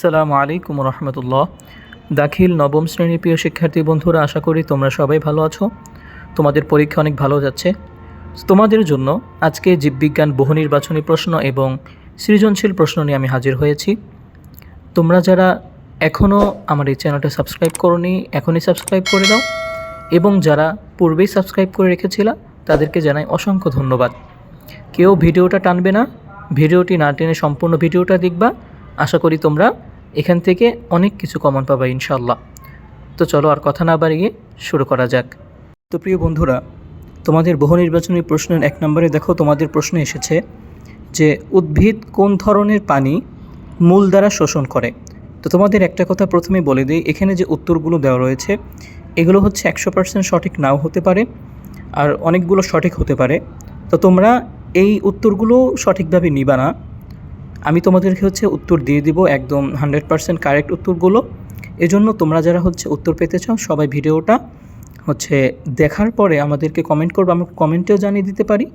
আসসালামু আলাইকুম রহমতুল্লাহ। দাখিল নবম শ্রেণির প্রিয় শিক্ষার্থী বন্ধুরা, আশা করি তোমরা সবাই ভালো আছো। তোমাদের পরীক্ষা অনেক ভালো যাচ্ছে। তোমাদের জন্য আজকে জীববিজ্ঞান বহু নির্বাচনী প্রশ্ন এবং সৃজনশীল প্রশ্ন নিয়ে আমি হাজির হয়েছি। তোমরা যারা এখনও আমার এই চ্যানেলটা সাবস্ক্রাইব করনি, এখনই সাবস্ক্রাইব করে দাও এবং যারা পূর্বেই সাবস্ক্রাইব করে রেখেছিলা, তাদেরকে জানাই অসংখ্য ধন্যবাদ। কেউ ভিডিওটা টানবে না। ভিডিওটি না টেনে সম্পূর্ণ ভিডিওটা দেখবা। আশা করি তোমরা এখান থেকে অনেক কিছু কমন পাবা ইনশাল্লাহ তো চলো আর কথা না বাড়িয়ে শুরু করা যাক। তো প্রিয় বন্ধুরা, তোমাদের বহু নির্বাচনী প্রশ্নের এক নম্বরে দেখো তোমাদের প্রশ্ন এসেছে যে, উদ্ভিদ কোন ধরনের পানি মূল দ্বারা শোষণ করে? তো তোমাদের একটা কথা প্রথমে বলে দিই, এখানে যে উত্তরগুলো দেওয়া রয়েছে, এগুলো হচ্ছে একশো পার্সেন্ট সঠিক নাও হতে পারে আর অনেকগুলো সঠিক হতে পারে। তো তোমরা এই উত্তরগুলো সঠিকভাবে নিবা না। আমি তোমাদেরকে হচ্ছে উত্তর দিয়ে দিব, একদম হান্ড্রেড পার্সেন্ট কারেক্ট উত্তরগুলো। এজন্য তোমরা যারা হচ্ছে উত্তর পেতে চাও, সবাই ভিডিওটা হচ্ছে দেখার পরে আমাদেরকে কমেন্ট করবে, আমরা কমেন্টেও জানিয়ে দিতে পারি,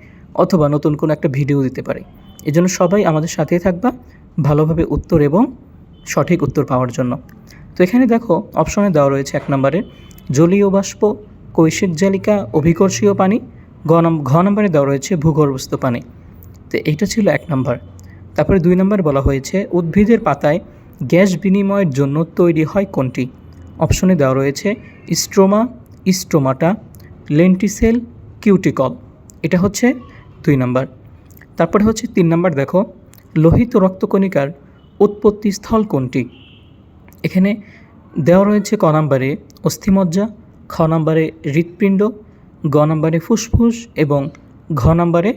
অথবা নতুন কোনো একটা ভিডিও দিতে পারি। এজন্য সবাই আমাদের সাথেই থাকবা, ভালোভাবে উত্তর এবং সঠিক উত্তর পাওয়ার জন্য। তো এখানে দেখো অপশনে দেওয়া রয়েছে এক নম্বরে, জলীয় বাষ্প, কৈশিক জালিকা, অভিকর্ষীয় পানি ঘ নম্বরে দেওয়া রয়েছে ভূগর্ভস্থ পানি। তো এইটা ছিল এক নম্বর। তারপরে দুই নম্বর বলা হয়েছে, উদ্ভিদের পাতায় গ্যাস বিনিময়ের জন্য তৈরি হয় কোনটি? অপশনে দেওয়া রয়েছে, স্ট্রোমা, স্ট্রোমাটা, লেন্টিসেল, কিউটিকল। এটা হচ্ছে দুই নম্বর। তারপরে হচ্ছে তিন নম্বর, দেখো, লোহিত রক্তকণিকার উৎপত্তিস্থল কোনটি? এখানে দেওয়া রয়েছে ক নম্বরে অস্থিমজ্জা, খ নম্বরে হৃৎপিণ্ড, গ নম্বরে ফুসফুস এবং ঘ নম্বরে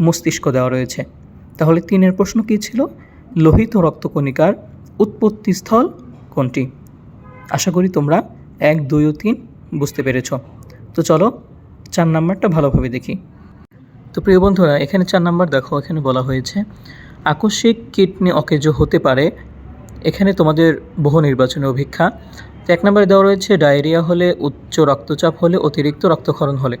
মস্তিষ্ক দেওয়া রয়েছে। তাহলে তিনের প্রশ্ন কী ছিল? লোহিত রক্তকণিকার উৎপত্তিস্থল কোনটি? আশা করি তোমরা এক, দুই ও তিন বুঝতে পেরেছ। তো চলো চার নাম্বারটা ভালোভাবে দেখি। তো প্রিয় বন্ধুরা, এখানে চার নাম্বার দেখো, এখানে বলা হয়েছে, আকস্মিক কিডনি অকেজ হতে পারে। এখানে তোমাদের বহু নির্বাচনী অভিক্ষা তো এক নম্বরে দেওয়া রয়েছে, ডায়রিয়া হলে উচ্চ রক্তচাপ হলে অতিরিক্ত রক্তক্ষরণ হলে।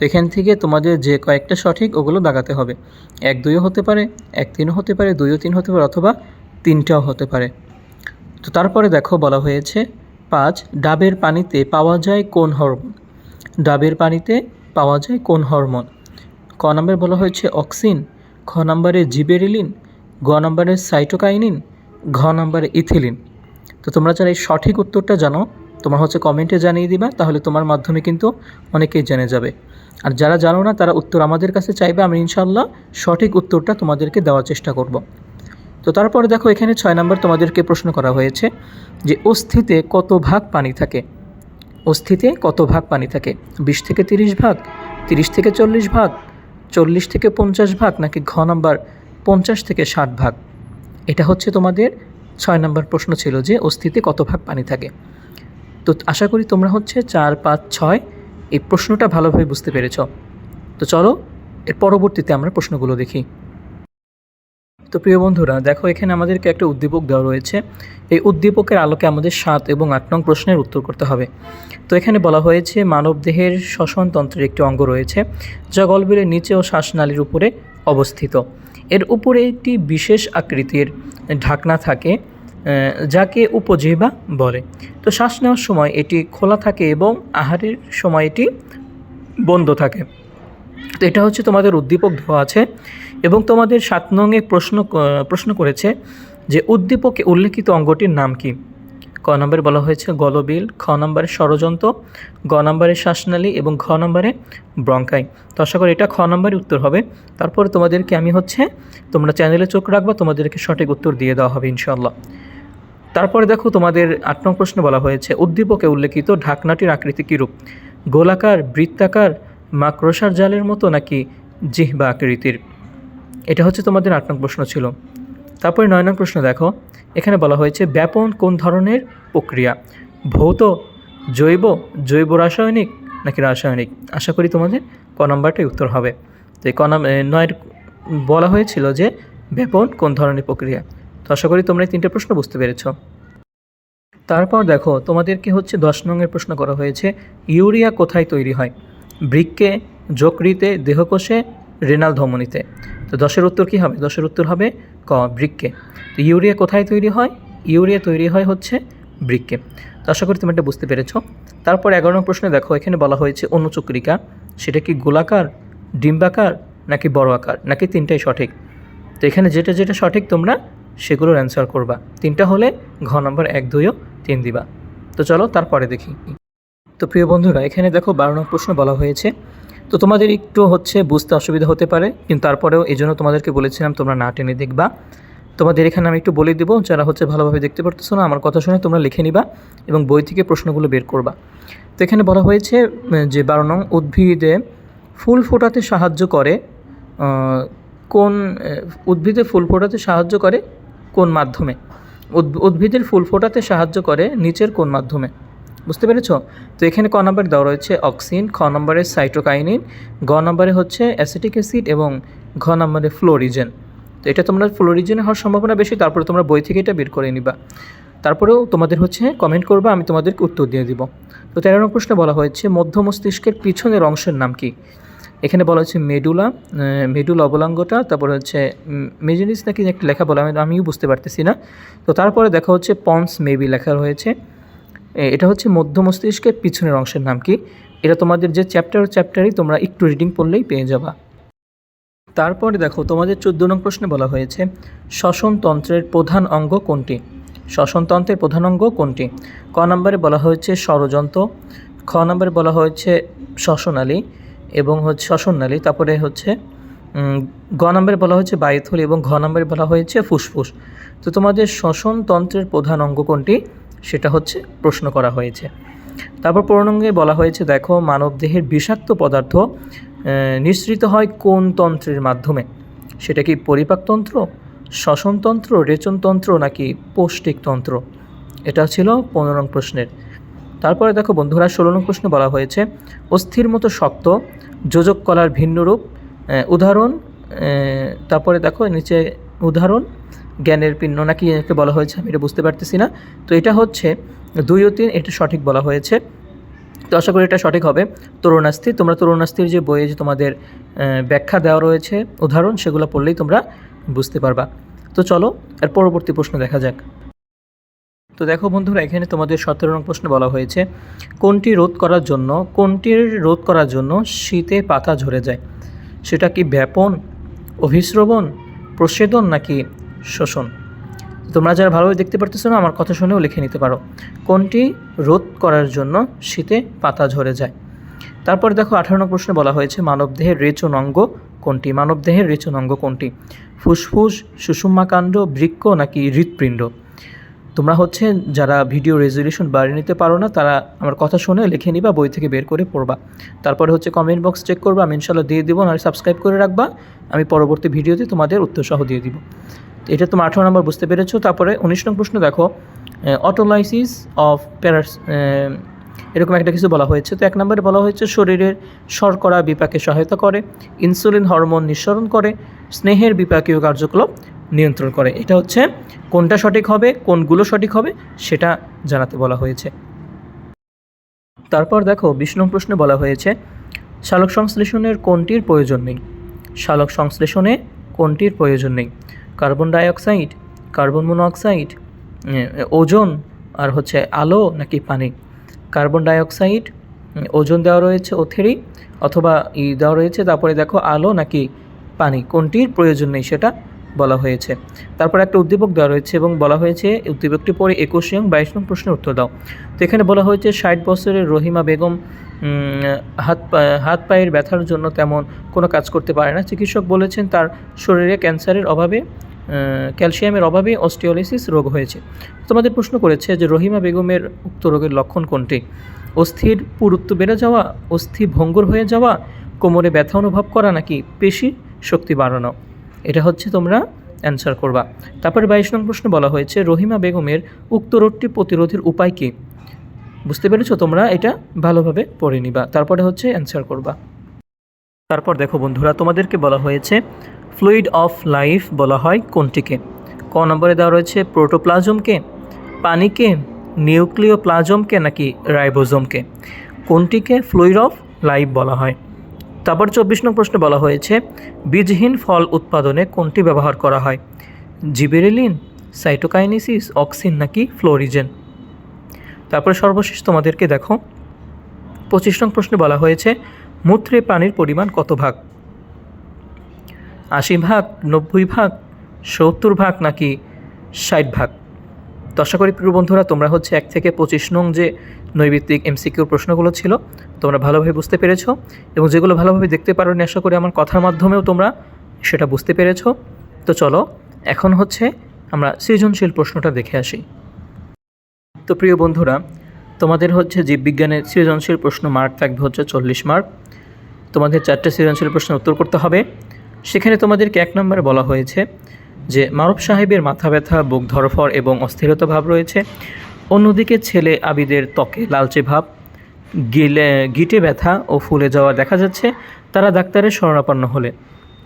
তো এখান থেকে তোমাদের যে কয়েকটা সঠিক, ওগুলো দাগাতে হবে। এক দুইও হতে পারে, এক তিনও হতে পারে, দুইও তিন হতে পারে, অথবা তিনটাও হতে পারে। তো তারপরে দেখো বলা হয়েছে, পাঁচ, ডাবের পানিতে পাওয়া যায় কোন হরমোন? ডাবের পানিতে পাওয়া যায় কোন হরমোন? ক নম্বরে বলা হয়েছে অক্সিন, খ নম্বরে জিবেরিলিন, গ নম্বরে সাইটোকাইনিন, ঘ নম্বরে ইথিলিন। তো তোমরা যারা এই সঠিক উত্তরটা জানো তোমার হচ্ছে কমেন্টে জানিয়ে দিবা, তাহলে তোমার মাধ্যমে কিন্তু অনেকেই জেনে যাবে। আর যারা জানো না, তারা উত্তর আমাদের কাছে চাইবে, আমি ইনশাল্লাহ সঠিক উত্তরটা তোমাদেরকে দেওয়ার চেষ্টা করব। তো তারপরে দেখো, এখানে ছয় নম্বর তোমাদেরকে প্রশ্ন করা হয়েছে যে, অস্থিতে কত ভাগ পানি থাকে? অস্থিতে কত ভাগ পানি থাকে? বিশ থেকে তিরিশ ভাগ, তিরিশ থেকে চল্লিশ ভাগ, চল্লিশ থেকে পঞ্চাশ ভাগ, নাকি ঘ নাম্বার পঞ্চাশ থেকে ষাট ভাগ? এটা হচ্ছে তোমাদের ছয় নম্বর প্রশ্ন ছিল যে, অস্থিতে কত ভাগ পানি থাকে? তো আশা করি তোমরা হচ্ছে চার, পাঁচ, ছয় এই প্রশ্নটা ভালোভাবে বুঝতে পেরেছ। তো চলো, এর পরবর্তীতে আমরা প্রশ্নগুলো দেখি। তো প্রিয় বন্ধুরা, দেখো এখানে আমাদেরকে একটা উদ্দীপক দেওয়া রয়েছে। এই উদ্দীপকের আলোকে আমাদের সাত এবং আট নং প্রশ্নের উত্তর করতে হবে। তো এখানে বলা হয়েছে, মানবদেহের শ্বসনতন্ত্রের একটি অঙ্গ রয়েছে, যা গলবিলের নিচে ও শ্বাসনালীর উপরে অবস্থিত। এর উপরে একটি বিশেষ আকৃতির ঢাকনা থাকে যাকে উপজেবা বলে। তো শ্বাস নেওয়ার সময় এটি খোলা থাকে এবং আহারের সময় এটি বন্ধ থাকে। তো এটা হচ্ছে তোমাদের উদ্দীপক দেওয়া আছে এবং তোমাদের সাত নঙে প্রশ্ন প্রশ্ন করেছে যে উদ্দীপকে উল্লেখিত অঙ্গটির নাম কি? ক নম্বরে বলা হয়েছে গলবিল, খ নম্বরে ষড়যন্ত্র, গ নম্বরে শ্বাসনালী এবং ঘ নম্বরে ব্রঙ্কাই। তো আশা করি এটা খ নম্বরে উত্তর হবে। তারপরে তোমাদেরকে আমি হচ্ছে তোমরা চ্যানেলে চোখ রাখবা, তোমাদেরকে সঠিক উত্তর দিয়ে দেওয়া হবে ইনশাল্লাহ তারপরে দেখো তোমাদের আট নং প্রশ্নে বলা হয়েছে, উদ্দীপকে উল্লেখিত ঢাকনাটির আকৃতি কীরূপ? গোলাকার, বৃত্তাকার, মাকড়সার জালের মতো নাকি জিহ্বা আকৃতির? এটা হচ্ছে তোমাদের আট নং প্রশ্ন ছিল। তারপরে নয় নং প্রশ্ন দেখো। এখানে বলা হয়েছে, ব্যাপন কোন ধরনের প্রক্রিয়া। ভৌত, জৈব জৈব রাসায়নিক নাকি রাসায়নিক? আশা করি তোমাদের ক নম্বরটাই উত্তর হবে। তো এই ক নয়ের বলা হয়েছিল যে ব্যাপন কোন ধরনের প্রক্রিয়া? তো আশা করি তোমরা এই তিনটে প্রশ্ন বুঝতে পেরেছ। তারপর দেখো, তোমাদেরকে হচ্ছে দশ নংয়ের প্রশ্ন করা হয়েছে, ইউরিয়া কোথায় তৈরি হয়? বৃক্কে যকৃতে, দেহকোষে, রেনাল ধমনীতে। তো দশের উত্তর কী হবে? দশের উত্তর হবে ক বৃক্কে তো ইউরিয়া কোথায় তৈরি হয়? ইউরিয়া তৈরি হয় হচ্ছে বৃক্কে তো আশা করি তুমি এটা বুঝতে পেরেছ। তারপর এগারো নম্বর প্রশ্নে দেখো, এখানে বলা হয়েছে অনুচক্রিকা। সেটা কি গোলাকার, ডিম্বাকার, নাকি বড় আকার? নাকি তিনটাই সঠিক? তো এখানে যেটা যেটা সঠিক তোমরা সেগুলোর অ্যান্সার করবা। তিনটা হলে ঘ নম্বর এক দুইও তিন দিবা। তো চলো তারপরে দেখি। তো প্রিয় বন্ধুরা, এখানে দেখো বারো নম্বর প্রশ্ন বলা হয়েছে, তো তোমাদের একটু হচ্ছে বুঝতে অসুবিধা হতে পারে, কিন্তু তারপরেও এই জন্য তোমাদেরকে বলেছিলাম তোমরা না টেনে দেখবা। তোমাদের এখানে আমি একটু বলে দেবো, যারা হচ্ছে ভালোভাবে দেখতে পারতেছো না, আমার কথা শুনে তোমরা লিখে নিবা এবং বই থেকে প্রশ্নগুলো বের করবা। তো এখানে বলা হয়েছে যে বারো নং উদ্ভিদে ফুল ফোটাতে সাহায্য করে কোন উদ্ভিদে ফুল ফোটাতে সাহায্য করে কোন মাধ্যমে? উদ্ভ- উদ্ভিদের ফুল ফোটাতে সাহায্য করে নিচের কোন মাধ্যমে? বুঝতে পেরেছ? তো এখানে ক নম্বর দেওয়া রয়েছে, অক্সিন, খ নম্বরে সাইটোকাইনিন, গ নম্বরে হচ্ছে অ্যাসিটিক অ্যাসিড এবং ঘ নম্বরে ফ্লোরিজেন। তো এটা তোমরা ফ্লোরিজেনে হওয়ার সম্ভাবনা বেশি তারপরে তোমরা বই থেকে এটা বের করে নিবা। তারপরেও তোমাদের হচ্ছে কমেন্ট করবা আমি তোমাদেরকে উত্তর দিয়ে দিব। তো তেরো নম্বর প্রশ্নে বলা হয়েছে মধ্য মস্তিষ্কের পিছনের অংশের নাম কি? এখানে বলা হচ্ছে মেডুলা মেডুলা অবলাঙ্গটা তারপরে হচ্ছে মেজিনিস নাকি একটা লেখা বলা আমি আমিও বুঝতে পারতেছি না। তো তারপরে দেখা হচ্ছে পন্স মেবি লেখা রয়েছে এ, এটা হচ্ছে মধ্য মস্তিষ্কের পিছনের অংশের নাম কি? এটা তোমাদের যে চ্যাপ্টার চ্যাপ্টারই তোমরা একটু রিডিং পড়লেই পেয়ে যাবা। তারপরে দেখো, তোমাদের চোদ্দ নং প্রশ্নে বলা হয়েছে, শ্বসনতন্ত্রের প্রধান অঙ্গ কোনটি? শ্বসনতন্ত্রের প্রধান অঙ্গ কোনটি? ক নম্বরে বলা হয়েছে ষড়যন্ত্র, খ নম্বরে বলা হয়েছে শ্বসনালী এবং হচ্ছে শ্বসননালী, তারপরে হচ্ছে গ নম্বরে বলা হয়েছে বায়ুথলি এবং ঘ নম্বরে বলা হয়েছে ফুসফুস। তো তোমাদের শ্বসনতন্ত্রের প্রধান অঙ্গ কোনটি? সেটা হচ্ছে প্রশ্ন করা হয়েছে। তারপর পূর্ণাঙ্গে বলা হয়েছে, দেখো, মানবদেহের বিষাক্ত পদার্থ নিঃসৃত হয় কোন তন্ত্রের মাধ্যমে? সেটা কি পরিপাকতন্ত্র শ্বসনতন্ত্র রেচনতন্ত্র নাকি পৌষ্টিকতন্ত্র এটা ছিল পনেরো নং প্রশ্নের। তারপরে দেখো বন্ধুরা ষোলো নং প্রশ্নে বলা হয়েছে, অস্থির মতো শক্ত, যোজক কলার ভিন্ন রূপ উদাহরণ তারপরে দেখো নিচে উদাহরণ, জ্ঞানের পিণ্ড, নাকি একে বলা হয়েছে, আমি এটা বুঝতে পারতেছি না। তো এটা হচ্ছে দুই ও তিন, এটা সঠিক বলা হয়েছে। তো আশা করি এটা সঠিক হবে। তরুণাস্থি, তোমরা তরুণাস্থির যে বইয়ে যে তোমাদের ব্যাখ্যা দেওয়া রয়েছে, উদাহরণ, সেগুলো পড়লেই তোমরা বুঝতে পারবা। তো চলো, এর পরবর্তী প্রশ্ন দেখা যাক। তো দেখো বন্ধুরা, এখানে তোমাদের সতেরো নং প্রশ্নে বলা হয়েছে, কোনটি রোধ করার জন্য, কোনটির রোধ করার জন্য শীতে পাতা ঝরে যায়? সেটা কি ব্যাপন অভিশ্রবণ প্রসেদন নাকি শোষণ? তোমরা যারা ভালোভাবে দেখতে পারতেছো না, আমার কথা শুনেও লিখে নিতে পারো। কোনটি রোধ করার জন্য শীতে পাতা ঝরে যায়? তারপরে দেখো, আঠারো প্রশ্নে বলা হয়েছে, মানবদেহের রেচন অঙ্গ কোনটি? মানবদেহের রেচন অঙ্গ কোনটি? ফুসফুস সুষুম্মাকাণ্ড বৃক্ক নাকি হৃৎপিণ্ড? তোমরা হচ্ছে যারা ভিডিও রেজলিউশন বাড়িয়ে নিতে পারো না, তারা আমার কথা শুনে লিখে নিবা, বই থেকে বের করে পড়বা। তারপরে হচ্ছে কমেন্ট বক্স চেক করবা, আমি ইনশাল্লাহ দিয়ে দিব, আর সাবস্ক্রাইব করে রাখবা। আমি পরবর্তী ভিডিওতে তোমাদের উত্তর সহ দিয়ে দিব। এটা তোমার আঠারো নম্বর বুঝতে পেরেছ। তারপরে উনিশ নম্বর প্রশ্ন দেখো। অটোলাইসিস অফ প্যারাস এরকম একটা কিছু বলা হয়েছে। তো এক নম্বরে বলা হয়েছে, শরীরের শর্করা বিপাকে সহায়তা করে ইনসুলিন হরমোন নিঃসরণ করে, স্নেহের বিপাকীয় কার্যকলাপ নিয়ন্ত্রণ করে। এটা হচ্ছে, কোনটা সঠিক হবে, কোনগুলো সঠিক হবে, সেটা জানাতে বলা হয়েছে। তারপর দেখো নং প্রশ্নে বলা হয়েছে, শালক সংশ্লেষণের কোনটির প্রয়োজন নেই? শালক সংশ্লেষণে কোনটির প্রয়োজন নেই? কার্বন ডাইঅক্সাইড, কার্বন মনোঅক্সাইড ওজন আর হচ্ছে আলো নাকি পানি। কার্বন ডাইঅক্সাইড ওজন দেওয়া রয়েছে ও থ্রি অথবা ই দেওয়া রয়েছে, তারপরে দেখো আলো নাকি পানি। কোনটির প্রয়োজন নেই সেটা বলা হয়েছে। তারপর একটা উদ্দীপক দেওয়া রয়েছে এবং বলা হয়েছে, উদ্দীপকটি পরে একুশ এবং বাইশ নং প্রশ্নের উত্তর দাও। তো এখানে বলা হয়েছে, ষাট বছরের রহিমা বেগম হাত হাত পায়ের ব্যথার জন্য তেমন কোনো কাজ করতে পারে না। চিকিৎসক বলেছেন, তার শরীরে ক্যান্সারের অভাবে ক্যালসিয়ামের অভাবে অস্টিওলিসিস রোগ হয়েছে। তোমাদের প্রশ্ন করেছে যে রহিমা বেগমের উক্ত রোগের লক্ষণ কোনটি? অস্থির পুরুত্ব বেড়ে যাওয়া, অস্থি ভঙ্গুর হয়ে যাওয়া, কোমরে ব্যথা অনুভব করা নাকি পেশি শক্তি বাড়ানো? এটা হচ্ছে তোমরা অ্যান্সার করবা। তারপরে বাইশ নং প্রশ্ন বলা হয়েছে, রহিমা বেগমের উক্ত রোগটি প্রতিরোধের উপায় কী? বুঝতে পেরেছ তোমরা? এটা ভালোভাবে পড়ে নিবা। তারপরে হচ্ছে অ্যান্সার করবা। তারপর দেখো বন্ধুরা, তোমাদেরকে বলা হয়েছে ফ্লুইড অফ লাইফ বলা হয় কোনটিকে? ক নম্বরে দেওয়া রয়েছে প্রোটোপ্লাজমকে, পানিকে, নিউক্লিওপ্লাজমকে নাকি রাইবোজমকে? কোনটিকে ফ্লুইড অফ লাইফ বলা হয়? তারপর চব্বিশ নং প্রশ্নে বলা হয়েছে, বীজহীন ফল উৎপাদনে কোনটি ব্যবহার করা হয়? জিবেরেলিন, সাইটোকাইনেসিস, অক্সিন নাকি ফ্লোরিজেন? তারপরে সর্বশেষ তোমাদেরকে দেখো, পঁচিশ নং প্রশ্নে বলা হয়েছে, মূত্রে পানির পরিমাণ কত ভাগ? আশি ভাগ, নব্বই ভাগ, সত্তর ভাগ নাকি ষাট ভাগ? আশা করি প্রিয় বন্ধুরা, তোমরা হচ্ছে এক থেকে পঁচিশ নং যে নৈবিত্তিক এমসিকিউর প্রশ্নগুলো ছিল, তোমরা ভালোভাবে বুঝতে পেরেছ এবং যেগুলো ভালোভাবে দেখতে পারো নি আশা করি আমার কথার মাধ্যমেও তোমরা সেটা বুঝতে পেরেছ। তো চলো, এখন হচ্ছে আমরা সৃজনশীল প্রশ্নটা দেখে আসি। তো প্রিয় বন্ধুরা, তোমাদের হচ্ছে জীববিজ্ঞানের সৃজনশীল প্রশ্ন মার্ক থাকবে হচ্ছে চল্লিশ মার্ক। তোমাদের চারটে সৃজনশীল প্রশ্নের উত্তর করতে হবে। সেখানে তোমাদেরকে এক নম্বরে বলা হয়েছে যে মারুফ সাহেবের মাথা ব্যথা, বুক ধরফর এবং অস্থিরতা ভাব রয়েছে। অন্যদিকে ছেলে আবিদের ত্বকে লালচে ভাব, গিলে, গিটে ব্যথা ও ফুলে যাওয়া দেখা যাচ্ছে। তারা ডাক্তারের শরণাপন্ন হলে।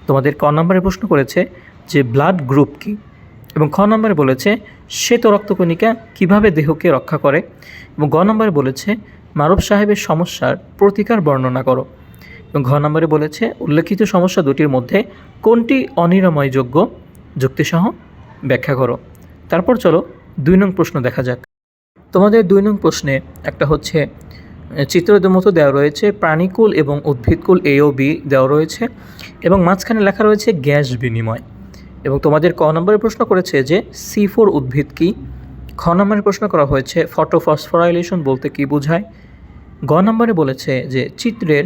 তোমাদের ক নম্বরে প্রশ্ন করেছে যে ব্লাড গ্রুপ কী? এবং খ নম্বরে বলেছে, শ্বেত রক্তকণিকা কীভাবে দেহকে রক্ষা করে? এবং গ নম্বরে বলেছে, মারুফ সাহেবের সমস্যার প্রতিকার বর্ণনা করো। এবং ঘ নম্বরে বলেছে, উল্লেখিত সমস্যা দুটির মধ্যে কোনটি অনিরাময়যোগ্য? যুক্তিসহ ব্যাখ্যা করো। তারপর চলো দুই নং প্রশ্ন দেখা যাক। তোমাদের দুই নং প্রশ্নে একটা হচ্ছে চিত্রদের মতো দেওয়া রয়েছে, প্রাণীকুল এবং উদ্ভিদকুল এ ও বি দেওয়া রয়েছে এবং মাঝখানে লেখা রয়েছে গ্যাস বিনিময়। এবং তোমাদের ক নম্বরে প্রশ্ন করেছে যে, সি ফোর উদ্ভিদ কী? খ নম্বরে প্রশ্ন করা হয়েছে, ফটোফসফোরাইলেশন বলতে কী বোঝায়? গ নম্বরে বলেছে যে, চিত্রের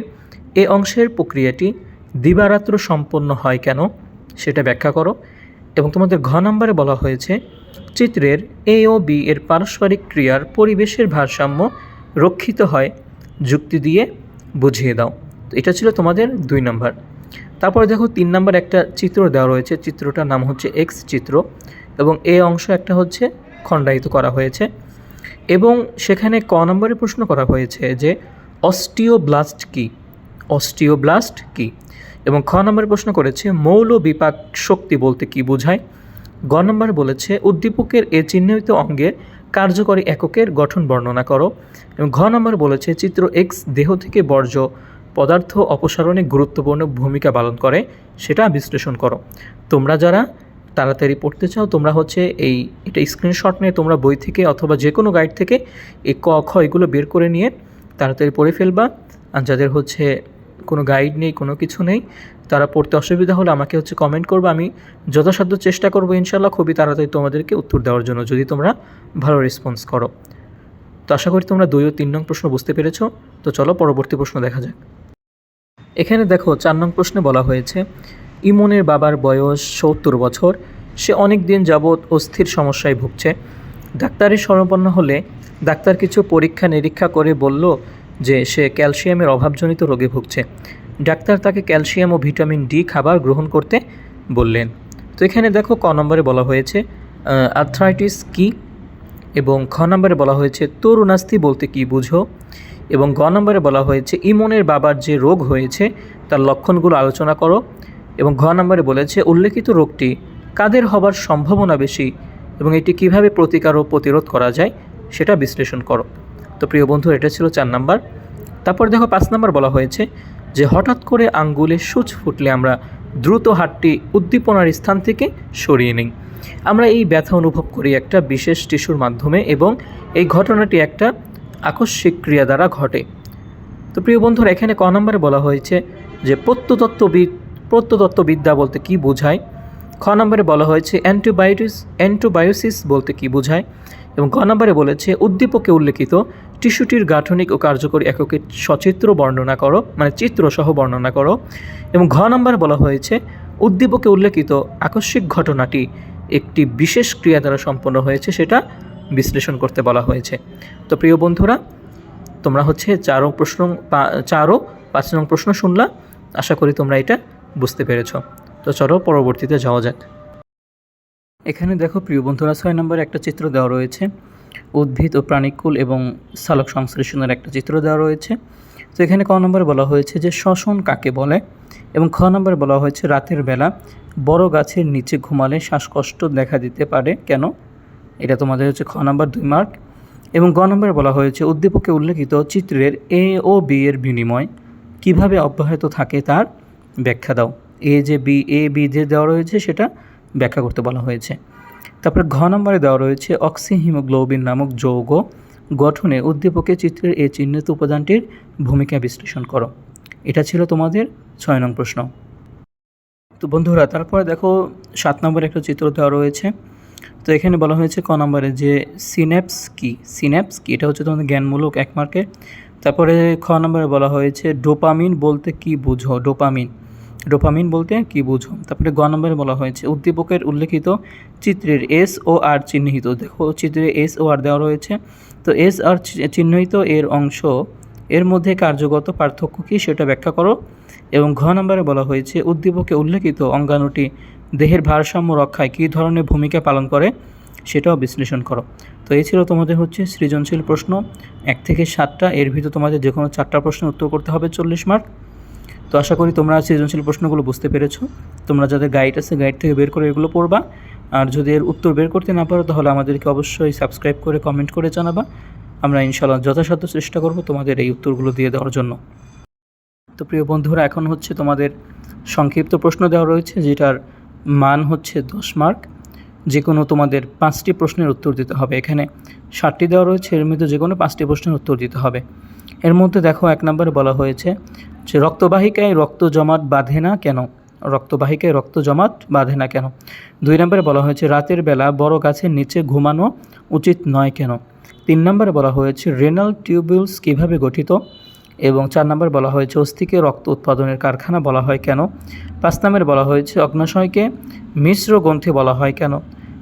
এ অংশের প্রক্রিয়াটি দিবারাত্র সম্পন্ন হয় কেন সেটা ব্যাখ্যা করো। এবং তোমাদের ঘ নম্বরে বলা হয়েছে, চিত্রের এ ও বি এর পারস্পরিক ক্রিয়ার পরিবেশের ভারসাম্য রক্ষিত হয়। যুক্তি দিয়ে বুঝিয়ে দাও। তো এটা ছিল তোমাদের দুই নম্বর। তারপরে দেখো তিন নম্বর একটা চিত্র দেওয়া রয়েছে। চিত্রটার নাম হচ্ছে এক্স চিত্র এবং এ অংশ একটা হচ্ছে খণ্ডায়িত করা হয়েছে। এবং সেখানে ক নম্বরে প্রশ্ন করা হয়েছে যে, অস্টিওব্লাস্ট কী? অস্টিওব্লাস্ট কি? এবং খ নম্বরে প্রশ্ন করেছে, মৌল বিপাক শক্তি বলতে কী বোঝায়? গ নম্বরে বলেছে, উদ্দীপকের এ চিহ্নিত অঙ্গের কার্যকরী এককের গঠন বর্ণনা করো। এবং ঘ নম্বর বলেছে, চিত্র এক্স দেহ থেকে বর্জ্য পদার্থ অপসারণে গুরুত্বপূর্ণ ভূমিকা পালন করে, সেটা বিশ্লেষণ করো। তোমরা যারা তাড়াতাড়ি পড়তে চাও, তোমরা হচ্ছে এই, এটা স্ক্রিনশট নিয়ে তোমরা বই থেকে অথবা যে কোনো গাইড থেকে এই ক, খ এগুলো বের করে নিয়ে তাড়াতাড়ি পড়ে ফেলবা। আর যাদের হচ্ছে কোনো গাইড নেই, কোনো কিছু নেই। তারা পড়তে অসুবিধা হলে আমাকে হচ্ছে কমেন্ট করবে। আমি যথাসাধ্য চেষ্টা করব ইনশাল্লাহ খুবই তাড়াতাড়ি তোমাদেরকে উত্তর দেওয়ার জন্য, যদি তোমরা ভালো রেসপন্স করো। তো আশা করি তোমরা দুই ও তিন নং প্রশ্ন বুঝতে পেরেছ। তো চলো পরবর্তী প্রশ্ন দেখা যাক। এখানে দেখো, চার নং প্রশ্নে বলা হয়েছে, ইমনের বাবার বয়স সত্তর বছর, সে অনেক দিন যাবৎ অস্থির সমস্যায় ভুগছে। ডাক্তারের শরণাপন্ন হলে ডাক্তার কিছু পরীক্ষা নিরীক্ষা করে বলল যে সে ক্যালসিয়ামের অভাবজনিত রোগে ভুগছে। ডাক্তার তাকে ক্যালসিয়াম ও ভিটামিন ডি খাবার গ্রহণ করতে বললেন। তো এখানে দেখো ক নম্বরে বলা হয়েছে আর্থ্রাইটিস কি? এবং খ নম্বরে বলা হয়েছে, তরুণাস্থি বলতে কি বুঝো? এবং গ নম্বরে বলা হয়েছে, ইমনের বাবার যে রোগ হয়েছে, তার লক্ষণগুলো আলোচনা করো। এবং ঘ নম্বরে বলেছে, উল্লেখিত রোগটি কাদের হবার সম্ভাবনা বেশি এবং এটি কীভাবে প্রতিকার ও প্রতিরোধ করা যায়, সেটা বিশ্লেষণ করো। তো প্রিয় বন্ধু, এটা ছিল চার নাম্বার। তারপর দেখো পাঁচ নাম্বার বলা হয়েছে যে হঠাৎ করে আঙ্গুলে সূচ ফুটলে আমরা দ্রুত হাতটি উদ্দীপনার স্থান থেকে সরিয়ে নিই। আমরা এই ব্যথা অনুভব করি একটা বিশেষ টিস্যুর মাধ্যমে এবং এই ঘটনাটি একটা আকস্মিক ক্রিয়া দ্বারা ঘটে। তো প্রিয় বন্ধুরা, এখানে ক নম্বরে বলা হয়েছে যে প্রত্যতত্ত্ববিদ প্রত্যতত্ত্ববিদ্যা বলতে কি বোঝায়? খ নম্বরে বলা হয়েছে অ্যান্টিবায়োটিস অ্যান্টিবায়োসিস বলতে কি বোঝায়? এবং ক নম্বরে বলেছে উদ্দীপকে উল্লেখিত টিস্যুটির গাঠনিক ও কার্যকরী এককের সচিত্র বর্ণনা করো মানে চিত্রসহ বর্ণনা করো। এবং ঘ নম্বরে বলা হয়েছে, উদ্দীপকে উল্লেখিত আকস্মিক ঘটনাটি একটি বিশেষ ক্রিয়া দ্বারা সম্পন্ন হয়েছে, সেটা বিশ্লেষণ করতে বলা হয়েছে। তো প্রিয় বন্ধুরা, তোমরা হচ্ছে চারও প্রশ্ন চারও পাঁচ নং প্রশ্ন শুনলা, আশা করি তোমরা এটা বুঝতে পেরেছ। তো চলো পরবর্তীতে যাওয়া যাক। এখানে দেখো প্রিয় বন্ধুরা, ছয় নম্বরে একটা চিত্র দেওয়া রয়েছে। উদ্ভিদ ও প্রাণীকুল এবং সালোক সংশ্লেষণের একটা চিত্র দেওয়া রয়েছে। তো এখানে ক নম্বরে বলা হয়েছে যে শ্বসন কাকে বলে এবং খ নম্বরে বলা হয়েছে রাতের বেলা বড় গাছের নিচে ঘুমালে শ্বাসকষ্ট দেখা দিতে পারে। কেন? এটা তোমাদের হচ্ছে খ নম্বর দুই মার্ক। এবং গ নম্বরে বলা হয়েছে, উদ্দীপকে উল্লেখিত চিত্রের এ ও বি এর বিনিময় কীভাবে অব্যাহত থাকে তার ব্যাখ্যা দাও। এ যে বি, এ, বি যে দেওয়া রয়েছে সেটা ব্যাখ্যা করতে বলা হয়েছে। তারপরে ঘ নম্বরে দেওয়া রয়েছে অক্সিহিমোগ্লোবিন নামক যৌগ গঠনে উদ্দীপকের চিত্রের এই চিহ্নিত উপাদানটির ভূমিকা বিশ্লেষণ করো। এটা ছিল তোমাদের ছয় নং প্রশ্ন। তো বন্ধুরা, তারপরে দেখো সাত নম্বরে একটা চিত্র দেওয়া রয়েছে। তো এখানে বলা হয়েছে ক নম্বরে যে সিন্যাপস কি? সিন্যাপস কি? এটা হচ্ছে তোমাদের জ্ঞানমূলক এক মার্কের। তারপরে খ নম্বরে বলা হয়েছে ডোপামিন বলতে কি বুঝো? ডোপামিন। ডোপামিন বলতে কি বুঝো? তারপরে গ নম্বরে বলা হয়েছে, উদ্দীপকের উল্লেখিত চিত্রের এস ও আর চিহ্নিত। দেখো চিত্রে এস ও আর দেওয়া রয়েছে। তো এস আর চিহ্নিত এর অংশ, এর মধ্যে কার্যগত পার্থক্য কী সেটা ব্যাখ্যা করো। এবং ঘ নম্বরে বলা হয়েছে, উদ্দীপকে উল্লেখিত অঙ্গাণুটি দেহের ভারসাম্য রক্ষায় কী ধরনের ভূমিকা পালন করে সেটাও বিশ্লেষণ করো। তো এই ছিল তোমাদের হচ্ছে সৃজনশীল প্রশ্ন। এক থেকে সাতটা, এর ভিতর তোমাদের যে কোনো চারটা প্রশ্নের উত্তর করতে হবে চল্লিশ মার্ক। তো আশা করি তোমরা সৃজনশীল প্রশ্নগুলো বুঝতে পেরেছ। তোমরা যাদের গাইড আছে গাইড থেকে বের করে এগুলো পড়বা। আর যদি এর উত্তর বের করতে না পারো, তাহলে আমাদেরকে অবশ্যই সাবস্ক্রাইব করে কমেন্ট করে জানাবা। আমরা ইনশাল্লাহ যথাসাধ্য চেষ্টা করব তোমাদের এই উত্তরগুলো দিয়ে দেওয়ার জন্য। তো প্রিয় বন্ধুরা, এখন হচ্ছে তোমাদের সংক্ষিপ্ত প্রশ্ন দেওয়া রয়েছে, যেটার মান হচ্ছে দশ মার্ক যে কোনো তোমাদের পাঁচটি প্রশ্নের উত্তর দিতে হবে। এখানে ষাটটি দেওয়া রয়েছে, এর মধ্যে যে কোনো পাঁচটি প্রশ্নের উত্তর দিতে হবে। এর মধ্যে দেখো এক নম্বরে বলা হয়েছে যে রক্তবাহিকায় রক্ত জমাট বাঁধে না কেন? রক্তবাহিকায় রক্ত জমাট বাঁধে না কেন? দুই নম্বরে বলা হয়েছে রাতের বেলা বড় গাছের নিচে ঘুমানো উচিত নয় কেন? তিন নম্বরে বলা হয়েছে রেনাল টিউবিউলস কীভাবে গঠিত? এবং চার নম্বর বলা হয়েছে অস্থিকে রক্ত উৎপাদনের কারখানা বলা হয় কেন? পাঁচ নম্বরে বলা হয়েছে অগ্নাশয়কে মিশ্র গ্রন্থি বলা হয় কেন?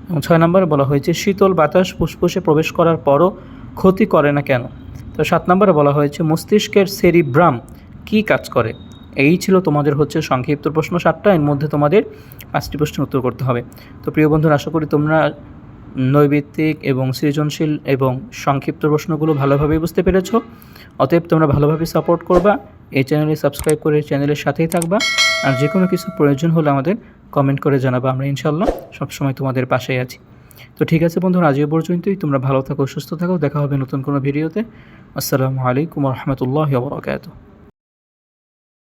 এবং ছয় নম্বরে বলা হয়েছে শীতল বাতাস ফুসফুসে প্রবেশ করার পরও ক্ষতি করে না কেন? তো সাত নম্বরে বলা হয়েছে, মস্তিষ্কের সেরিব্রাম কী কাজ করে? এই ছিল তোমাদের হচ্ছে সংক্ষিপ্ত প্রশ্ন সাতটা। এর মধ্যে তোমাদের পাঁচটি প্রশ্নের উত্তর করতে হবে। তো প্রিয় বন্ধুরা, আশা করি তোমরা নৈবিত্তিক এবং সৃজনশীল এবং সংক্ষিপ্ত প্রশ্নগুলো ভালোভাবেই বুঝতে পেরেছ। অতএব তোমরা ভালোভাবে সাপোর্ট করবা, এই চ্যানেলে সাবস্ক্রাইব করে চ্যানেলের সাথেই থাকবা, আর যে কোনো কিছু প্রয়োজন হলে আমাদের কমেন্ট করে জানাবা। আমরা ইনশাল্লাহ সবসময় তোমাদের পাশেই আছি। তো ঠিক আছে বন্ধুরা, আজ এ পর্যন্তই। তোমরা ভালো থাকো, সুস্থ থাকো। দেখা হবে নতুন কোনো ভিডিওতে। আসসালামু আলাইকুম রহমতুল্লাহ বরকাত